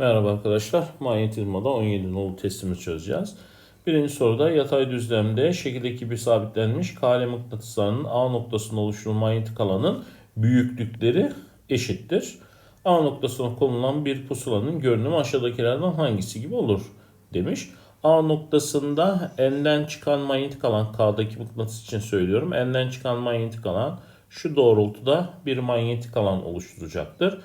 Merhaba arkadaşlar. Manyetizmada 17 nolu testimi çözeceğiz. Birinci soruda yatay düzlemde şekildeki bir sabitlenmiş kare mıknatıslarının A noktasında oluşturulan manyetik alanın büyüklükleri eşittir. A noktasına konulan bir pusulanın görünümü aşağıdakilerden hangisi gibi olur demiş. A noktasında N'den çıkan manyetik alan K'daki mıknatıs için söylüyorum. N'den çıkan manyetik alan şu doğrultuda bir manyetik alan oluşturacaktır.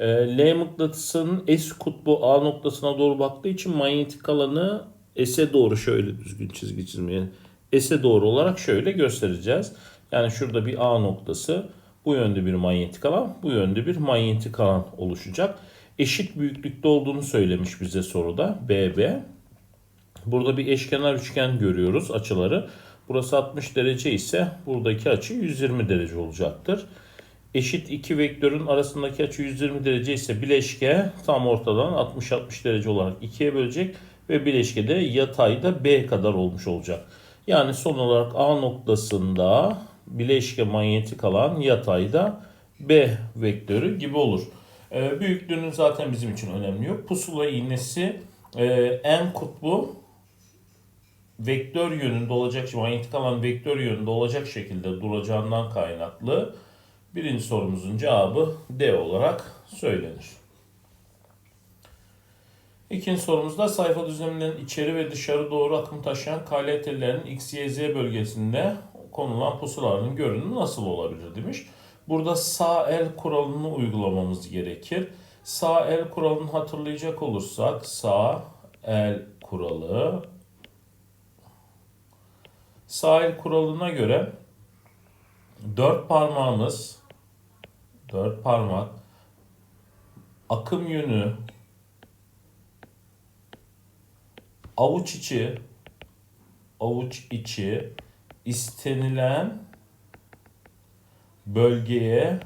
E, L mıknatısının S kutbu A noktasına doğru baktığı için manyetik alanı S'e doğru şöyle düzgün çizgi çizmeye S'e doğru olarak şöyle göstereceğiz. Yani şurada bir A noktası bu yönde bir manyetik alan bu yönde bir manyetik alan oluşacak. Eşit büyüklükte olduğunu söylemiş bize soruda BB. Burada bir eşkenar üçgen görüyoruz açıları. Burası 60 derece ise buradaki açı 120 derece olacaktır. Eşit iki vektörün arasındaki açı 120 derece ise bileşke tam ortadan 60-60 derece olarak ikiye bölecek ve bileşkede yatayda B kadar olmuş olacak. Yani son olarak A noktasında bileşke manyetik alan yatayda B vektörü gibi olur. Ee, büyüklüğünün zaten bizim için önemli yok. Pusula iğnesi e, en kutbu vektör yönünde olacak, manyetik alan vektör yönünde olacak şekilde duracağından kaynaklı birinci sorumuzun cevabı D olarak söylenir. İkinci sorumuzda sayfa düzleminden içeri ve dışarı doğru akım taşıyan KL tellerinin X, Y, Z bölgesinde konulan pusulaların görünümü nasıl olabilir demiş. Burada sağ el kuralını uygulamamız gerekir. Sağ el kuralını hatırlayacak olursak sağ el kuralı sağ el kuralına göre dört parmağımız dört parmak. Akım yönü. Avuç içi. Avuç içi. İstenilen bölgeye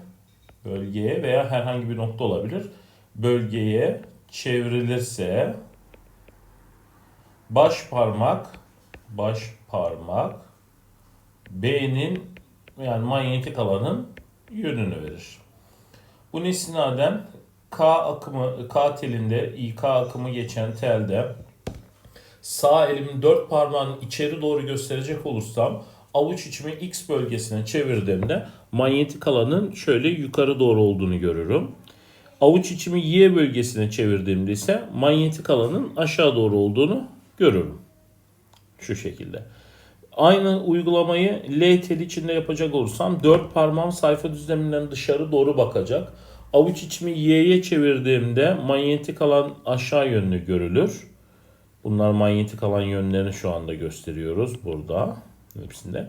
bölgeye veya herhangi bir nokta olabilir. Bölgeye çevrilirse baş parmak baş parmak B'nin yani manyetik alanın yönünü verir. Bu istinaden K akımı K telinde İK akımı geçen telde sağ elimin dört parmağını içeri doğru gösterecek olursam avuç içimi X bölgesine çevirdiğimde manyetik alanın şöyle yukarı doğru olduğunu görürüm. Avuç içimi Y bölgesine çevirdiğimde ise manyetik alanın aşağı doğru olduğunu görürüm. Şu şekilde. Aynı uygulamayı L tel içinde yapacak olursam dört parmağım sayfa düzleminden dışarı doğru bakacak. Avuç içimi Y'ye çevirdiğimde manyetik alan aşağı yönlü görülür. Bunlar manyetik alan yönlerini şu anda gösteriyoruz burada hepsinde.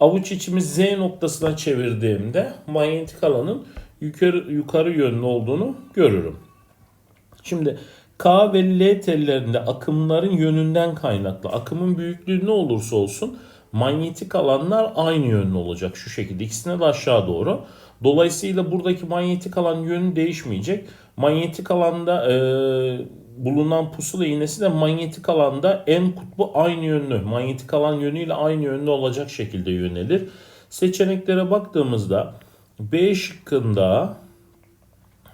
Avuç içimi Z noktasına çevirdiğimde manyetik alanın yukarı, yukarı yönlü olduğunu görürüm. Şimdi K ve L tellerinde akımların yönünden kaynaklı. Akımın büyüklüğü ne olursa olsun manyetik alanlar aynı yönlü olacak şu şekilde. İkisine de aşağı doğru. Dolayısıyla buradaki manyetik alan yönü değişmeyecek. Manyetik alanda e, bulunan pusula iğnesi de manyetik alanda en kutbu aynı yönlü. Manyetik alan yönüyle aynı yönlü olacak şekilde yönelir. Seçeneklere baktığımızda B şıkkında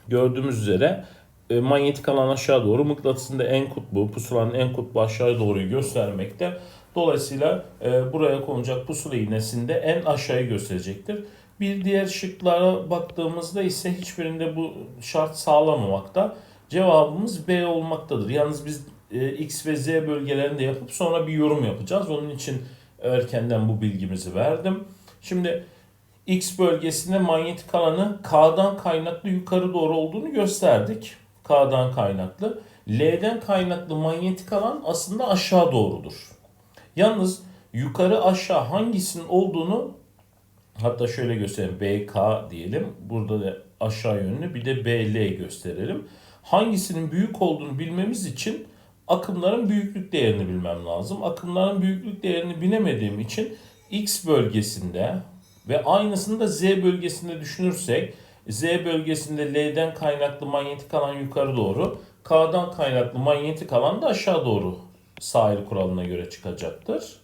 gördüğümüz üzere e, manyetik alan aşağı doğru mıknatısında en kutbu, pusulanın en kutbu aşağı doğruyu göstermekte. Dolayısıyla e, buraya konacak pusula iğnesinde en aşağıyı gösterecektir. Bir diğer şıklara baktığımızda ise hiçbirinde bu şart sağlamamakta. Cevabımız B olmaktadır. Yalnız biz e, X ve Z bölgelerinde yapıp sonra bir yorum yapacağız. Onun için erkenden bu bilgimizi verdim. Şimdi X bölgesinde manyetik alanı K'dan kaynaklı yukarı doğru olduğunu gösterdik. K'dan kaynaklı. L'den kaynaklı manyetik alan aslında aşağı doğrudur. Yalnız yukarı aşağı hangisinin olduğunu hatta şöyle göstereyim. BK diyelim. Burada da aşağı yönlü bir de BL gösterelim. Hangisinin büyük olduğunu bilmemiz için akımların büyüklük değerini bilmem lazım. Akımların büyüklük değerini bilemediğim için X bölgesinde ve aynısını da Z bölgesinde düşünürsek Z bölgesinde L'den kaynaklı manyetik alan yukarı doğru, K'dan kaynaklı manyetik alan da aşağı doğru sahil kuralına göre çıkacaktır.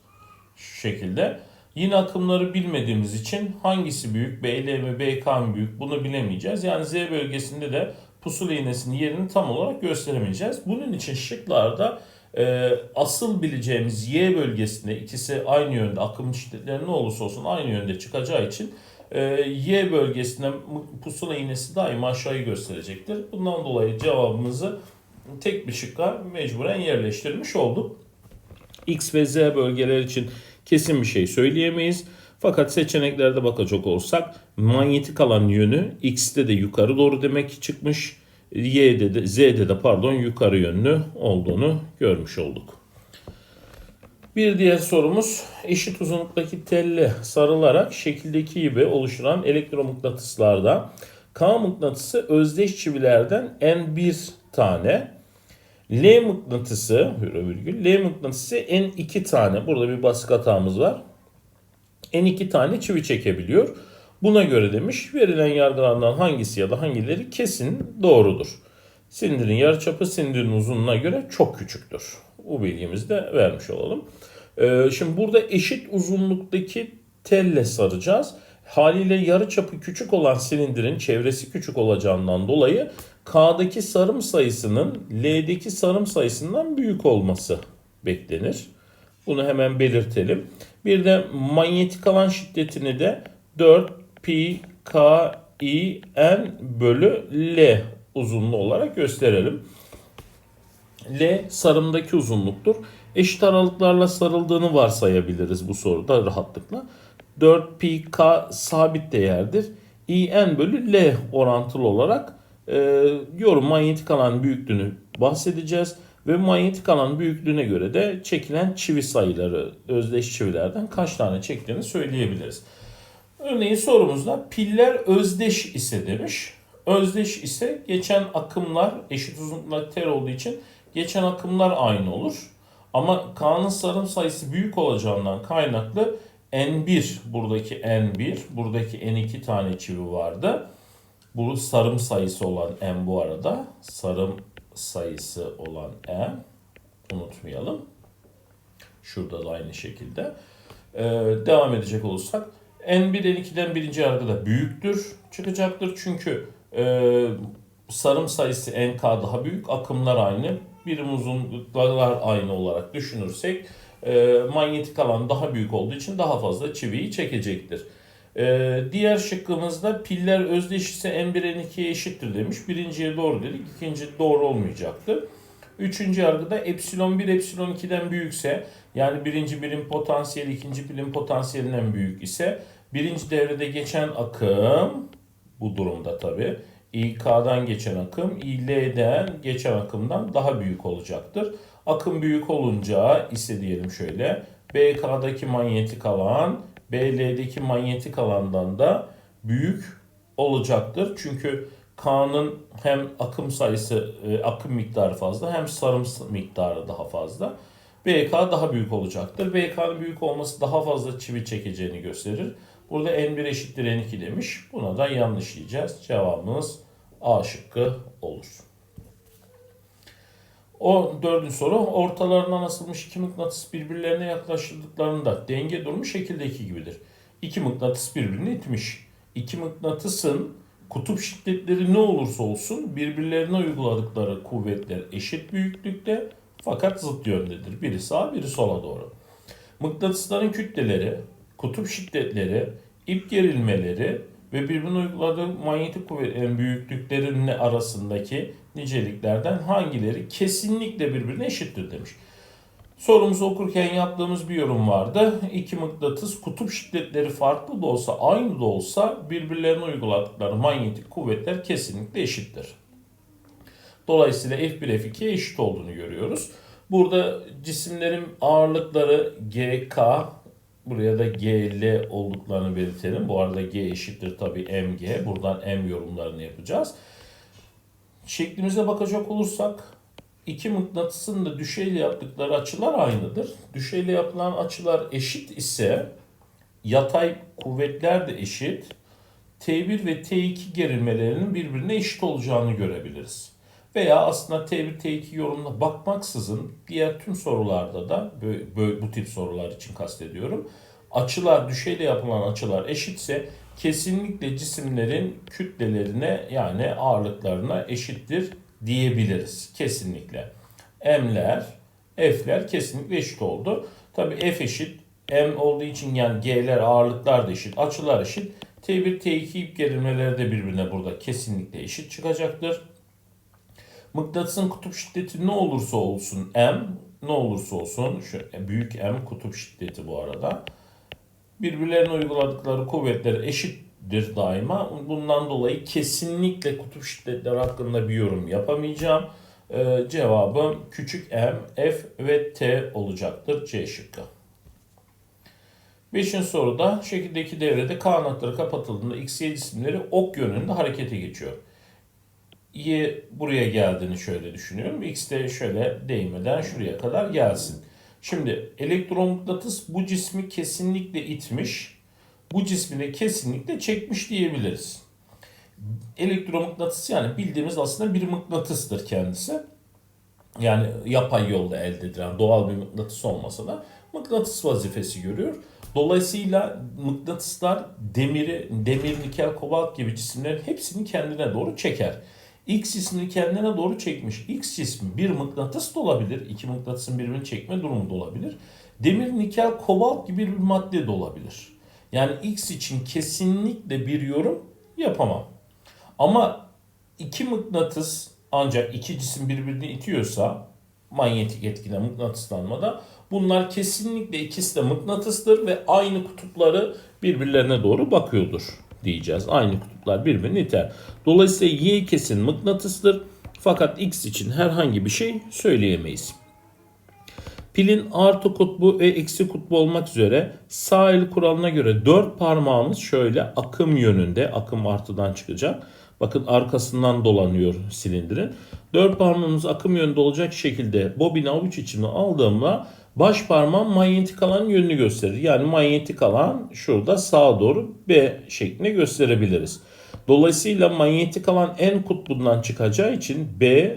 Şu şekilde. Yine akımları bilmediğimiz için hangisi büyük, BL mi BK mı büyük bunu bilemeyeceğiz. Yani Z bölgesinde de pusula iğnesinin yerini tam olarak gösteremeyeceğiz. Bunun için şıklarda e, asıl bileceğimiz Y bölgesinde ikisi aynı yönde akım şiddetleri ne olursa olsun aynı yönde çıkacağı için e, Y bölgesinde pusula iğnesi daima aşağıyı gösterecektir. Bundan dolayı cevabımızı tek bir şıkka mecburen yerleştirmiş olduk. X ve Z bölgeler için kesin bir şey söyleyemeyiz. Fakat seçeneklerde bakacak olsak manyetik alan yönü X'te de yukarı doğru demek çıkmış. Y'de de Z'de de pardon yukarı yönlü olduğunu görmüş olduk. Bir diğer sorumuz eşit uzunluktaki telle sarılarak şekildeki gibi oluşturan elektromıknatıslarda K mıknatısı özdeş çivilerden N1 tane, L mıknatısı, virgül, L mıknatısı N2 tane. Burada bir baskı hatamız var. N2 tane çivi çekebiliyor. Buna göre demiş verilen yargılardan hangisi ya da hangileri kesin doğrudur. Silindirin yarıçapı silindirin uzunluğuna göre çok küçüktür. Bu bilgimizi de vermiş olalım. Ee, şimdi burada eşit uzunluktaki telle saracağız. Haliyle yarıçapı küçük olan silindirin çevresi küçük olacağından dolayı K'daki sarım sayısının L'deki sarım sayısından büyük olması beklenir. Bunu hemen belirtelim. Bir de manyetik alan şiddetini de 4 pi k i n bölü L uzunluğu olarak gösterelim. L sarımdaki uzunluktur. Eşit aralıklarla sarıldığını varsayabiliriz bu soruda rahatlıkla. 4 pi k sabit değerdir. i n bölü L orantılı olarak e, yorum manyetik alan büyüklüğünü bahsedeceğiz. Ve manyetik alan büyüklüğüne göre de çekilen çivi sayıları özdeş çivilerden kaç tane çektiğini söyleyebiliriz. Örneğin sorumuzda piller özdeş ise demiş. Özdeş ise geçen akımlar eşit uzunlukla ter olduğu için geçen akımlar aynı olur. Ama K'nın sarım sayısı büyük olacağından kaynaklı N1 buradaki N1 buradaki N2 tane çivi vardı. Bu sarım sayısı olan N bu arada. Sarım sayısı olan M unutmayalım. Şurada da aynı şekilde. Ee, devam edecek olursak N1 N2'den birinci yargıda büyüktür çıkacaktır. Çünkü e, sarım sayısı NK daha büyük. Akımlar aynı. Birim uzunluklar aynı olarak düşünürsek e, manyetik alan daha büyük olduğu için daha fazla çiviyi çekecektir. Ee, diğer şıkkımızda piller özdeş ise N1 N2'ye eşittir demiş. Birinciye doğru dedik. ikinci doğru olmayacaktı. Üçüncü yargıda epsilon 1 epsilon 2'den büyükse yani birinci birim potansiyeli ikinci birim potansiyelinden büyük ise birinci devrede geçen akım bu durumda tabi İK'dan geçen akım İL'den geçen akımdan daha büyük olacaktır. Akım büyük olunca ise diyelim şöyle BK'daki manyetik alan BL'deki manyetik alandan da büyük olacaktır. Çünkü K'nın hem akım sayısı, e, akım miktarı fazla hem sarım miktarı daha fazla. BK daha büyük olacaktır. BK'nın büyük olması daha fazla çivi çekeceğini gösterir. Burada N1 eşittir N2 demiş. Buna da yanlış diyeceğiz. Cevabımız A şıkkı olur. O dördüncü soru ortalarından asılmış iki mıknatıs birbirlerine yaklaştırdıklarında denge durumu şekildeki gibidir. İki mıknatıs birbirini itmiş. İki mıknatısın kutup şiddetleri ne olursa olsun birbirlerine uyguladıkları kuvvetler eşit büyüklükte fakat zıt yöndedir. Biri sağa biri sola doğru. Mıknatısların kütleleri, kutup şiddetleri, ip gerilmeleri ve birbirine uyguladığı manyetik kuvvetlerin büyüklüklerinin arasındaki niceliklerden hangileri kesinlikle birbirine eşittir demiş. Sorumuzu okurken yaptığımız bir yorum vardı. İki mıknatıs kutup şiddetleri farklı da olsa aynı da olsa birbirlerine uyguladıkları manyetik kuvvetler kesinlikle eşittir. Dolayısıyla F1 F2 eşit olduğunu görüyoruz. Burada cisimlerin ağırlıkları GK buraya da GL olduklarını belirtelim. Bu arada G eşittir tabi MG. Buradan M yorumlarını yapacağız. Şeklimize bakacak olursak iki mıknatısın da düşeyle yaptıkları açılar aynıdır. Düşeyle yapılan açılar eşit ise yatay kuvvetler de eşit. T1 ve T2 gerilmelerinin birbirine eşit olacağını görebiliriz. Veya aslında T1, T2 yorumuna bakmaksızın diğer tüm sorularda da böyle, bu tip sorular için kastediyorum. Açılar, düşeyle yapılan açılar eşitse kesinlikle cisimlerin kütlelerine yani ağırlıklarına eşittir diyebiliriz. Kesinlikle. M'ler, F'ler kesinlikle eşit oldu. Tabi F eşit, M olduğu için yani G'ler ağırlıklar da eşit, açılar eşit. T1, T2 ip gerilmeleri de birbirine burada kesinlikle eşit çıkacaktır. Mıknatısın kutup şiddeti ne olursa olsun M, ne olursa olsun, şu büyük M kutup şiddeti bu arada. Birbirlerine uyguladıkları kuvvetler eşittir daima. Bundan dolayı kesinlikle kutup şiddetleri hakkında bir yorum yapamayacağım. Ee, cevabım küçük m, f ve t olacaktır C şıkkı. Beşinci soruda şekildeki devrede K anahtarı kapatıldığında X, Y cisimleri ok yönünde harekete geçiyor. Y buraya geldiğini şöyle düşünüyorum. X de şöyle değmeden şuraya kadar gelsin. Şimdi elektromıknatıs bu cismi kesinlikle itmiş. Bu cismi kesinlikle çekmiş diyebiliriz. Elektromıknatıs yani bildiğimiz aslında bir mıknatıstır kendisi. Yani yapay yolda elde edilen doğal bir mıknatıs olmasa da mıknatıs vazifesi görüyor. Dolayısıyla mıknatıslar demiri, demir, nikel, kobalt gibi cisimlerin hepsini kendine doğru çeker. X cismini kendine doğru çekmiş. X cismi bir mıknatıs da olabilir. İki mıknatısın birbirini çekme durumu da olabilir. Demir, nikel, kobalt gibi bir madde de olabilir. Yani X için kesinlikle bir yorum yapamam. Ama iki mıknatıs ancak iki cisim birbirini itiyorsa manyetik etkiden mıknatıslanmada bunlar kesinlikle ikisi de mıknatıstır ve aynı kutupları birbirlerine doğru bakıyordur diyeceğiz. Aynı kutuplar birbirini iter. Dolayısıyla Y kesin mıknatıstır fakat X için herhangi bir şey söyleyemeyiz. Pilin artı kutbu ve eksi kutbu olmak üzere sağ el kuralına göre dört parmağımız şöyle akım yönünde, akım artıdan çıkacak. Bakın arkasından dolanıyor silindirin. Dört parmağımız akım yönünde olacak şekilde bobin avuç içine aldığımda baş parmağım manyetik alan yönünü gösterir. Yani manyetik alan şurada sağa doğru B şeklinde gösterebiliriz. Dolayısıyla manyetik alan en kutbundan çıkacağı için B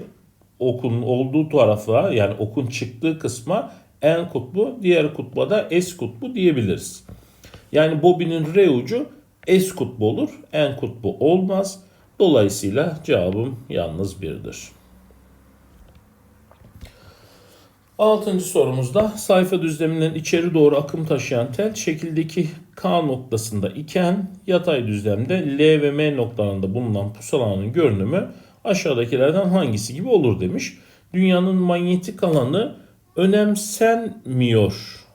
okun olduğu tarafa yani okun çıktığı kısma en kutbu, diğer kutba da S kutbu diyebiliriz. Yani bobinin R ucu S kutbu olur, en kutbu olmaz. Dolayısıyla cevabım yalnız birdir. Altıncı sorumuzda sayfa düzleminden içeri doğru akım taşıyan tel şekildeki K noktasında iken yatay düzlemde L ve M noktalarında bulunan pusulanın görünümü aşağıdakilerden hangisi gibi olur demiş. Dünyanın manyetik alanı önemsenmiyor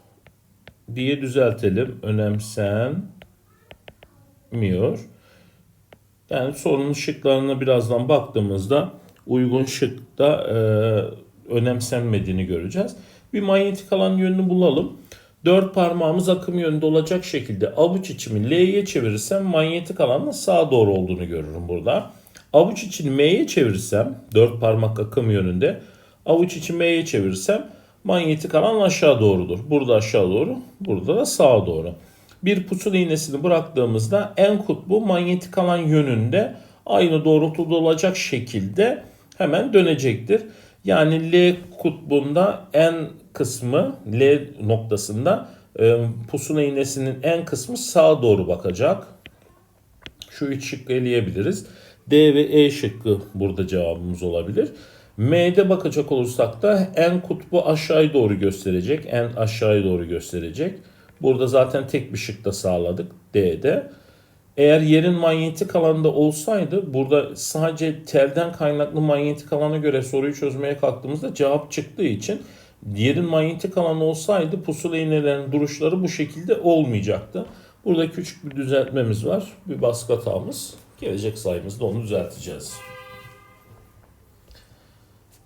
diye düzeltelim. Önemsenmiyor. Yani sorunun şıklarına birazdan baktığımızda uygun şıkta e, önemsenmediğini göreceğiz. Bir manyetik alan yönünü bulalım. Dört parmağımız akım yönünde olacak şekilde avuç içimi L'ye çevirirsem manyetik alanın sağa doğru olduğunu görürüm burada. Avuç içini M'ye çevirirsem dört parmak akım yönünde avuç içi M'ye çevirirsem manyetik alan aşağı doğrudur. Burada aşağı doğru, burada da sağa doğru. Bir pusula iğnesini bıraktığımızda en kutbu manyetik alan yönünde aynı doğrultuda olacak şekilde hemen dönecektir. Yani L kutbunda en kısmı L noktasında e, pusula iğnesinin en kısmı sağa doğru bakacak. Şu üç şıkkı eleyebiliriz. D ve E şıkkı burada cevabımız olabilir. M'de bakacak olursak da en kutbu aşağıya doğru gösterecek. En aşağıya doğru gösterecek. Burada zaten tek bir şık da sağladık D'de. Eğer yerin manyetik alanda olsaydı burada sadece telden kaynaklı manyetik alana göre soruyu çözmeye kalktığımızda cevap çıktığı için yerin manyetik alanı olsaydı pusula iğnelerinin duruşları bu şekilde olmayacaktı. Burada küçük bir düzeltmemiz var. Bir baskı hatamız. Gelecek sayımızda onu düzelteceğiz.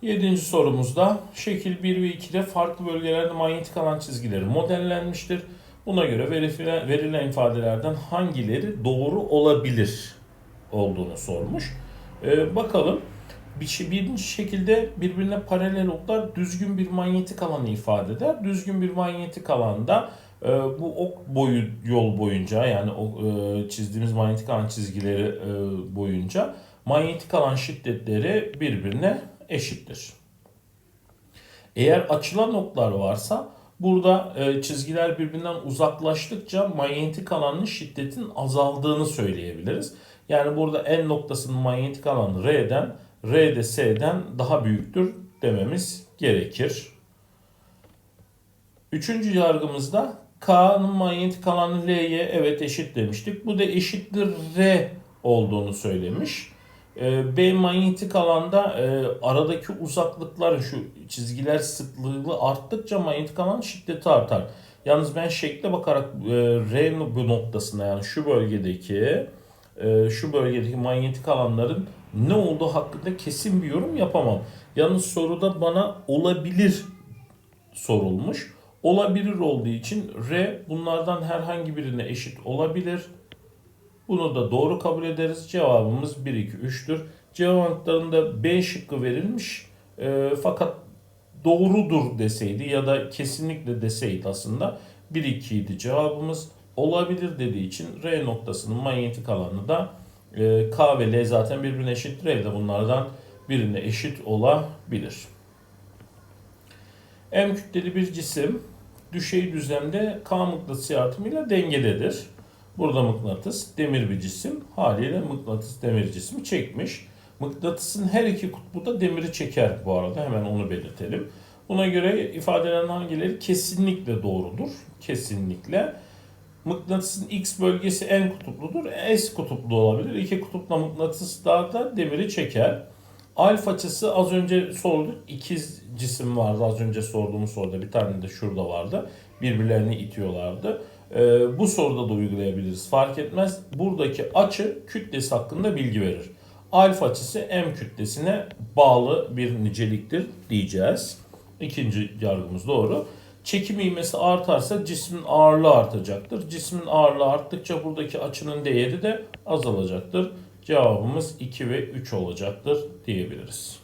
Yedinci sorumuzda şekil 1 ve 2'de farklı bölgelerde manyetik alan çizgileri modellenmiştir. Buna göre verilen, ifadelerden hangileri doğru olabilir olduğunu sormuş. Ee, bakalım bir şey, birinci şekilde birbirine paralel oklar düzgün bir manyetik alanı ifade eder. Düzgün bir manyetik alanda e, bu ok boyu yol boyunca yani o e, çizdiğimiz manyetik alan çizgileri e, boyunca manyetik alan şiddetleri birbirine eşittir. Eğer açılan oklar varsa Burada e, çizgiler birbirinden uzaklaştıkça manyetik alanın şiddetin azaldığını söyleyebiliriz. Yani burada en noktasının manyetik alanı R'den, R de S'den daha büyüktür dememiz gerekir. Üçüncü yargımızda K'nın manyetik alanı L'ye evet eşit demiştik. Bu da eşittir R olduğunu söylemiş. Ee, B manyetik alanda e, aradaki uzaklıklar şu çizgiler sıklığı arttıkça manyetik alan şiddeti artar. Yalnız ben şekle bakarak e, R bu noktasına yani şu bölgedeki e, şu bölgedeki manyetik alanların ne olduğu hakkında kesin bir yorum yapamam. Yalnız soruda bana olabilir sorulmuş. Olabilir olduğu için R bunlardan herhangi birine eşit olabilir. Bunu da doğru kabul ederiz. Cevabımız 1, 2, 3'tür. Cevaplarında B şıkkı verilmiş. E, fakat doğrudur deseydi ya da kesinlikle deseydi aslında 1, 2 idi cevabımız. Olabilir dediği için R noktasının manyetik alanı da e, K ve L zaten birbirine eşit. R de bunlardan birine eşit olabilir. M kütleli bir cisim düşey düzlemde K mıknatıs yardımıyla dengededir. Burada mıknatıs demir bir cisim. Haliyle mıknatıs demir cismi çekmiş. Mıknatısın her iki kutbu da demiri çeker bu arada. Hemen onu belirtelim. Buna göre ifadelerin hangileri kesinlikle doğrudur? Kesinlikle. Mıknatısın X bölgesi en kutupludur. S kutuplu olabilir. İki kutupla mıknatıs daha da demiri çeker. Alfa açısı az önce sorduk. İkiz cisim vardı az önce sorduğumuz soruda. Bir tane de şurada vardı. Birbirlerini itiyorlardı. Ee, bu soruda da uygulayabiliriz. Fark etmez. Buradaki açı kütlesi hakkında bilgi verir. Alfa açısı M kütlesine bağlı bir niceliktir diyeceğiz. İkinci yargımız doğru. Çekim ivmesi artarsa cismin ağırlığı artacaktır. Cismin ağırlığı arttıkça buradaki açının değeri de azalacaktır. Cevabımız 2 ve 3 olacaktır diyebiliriz.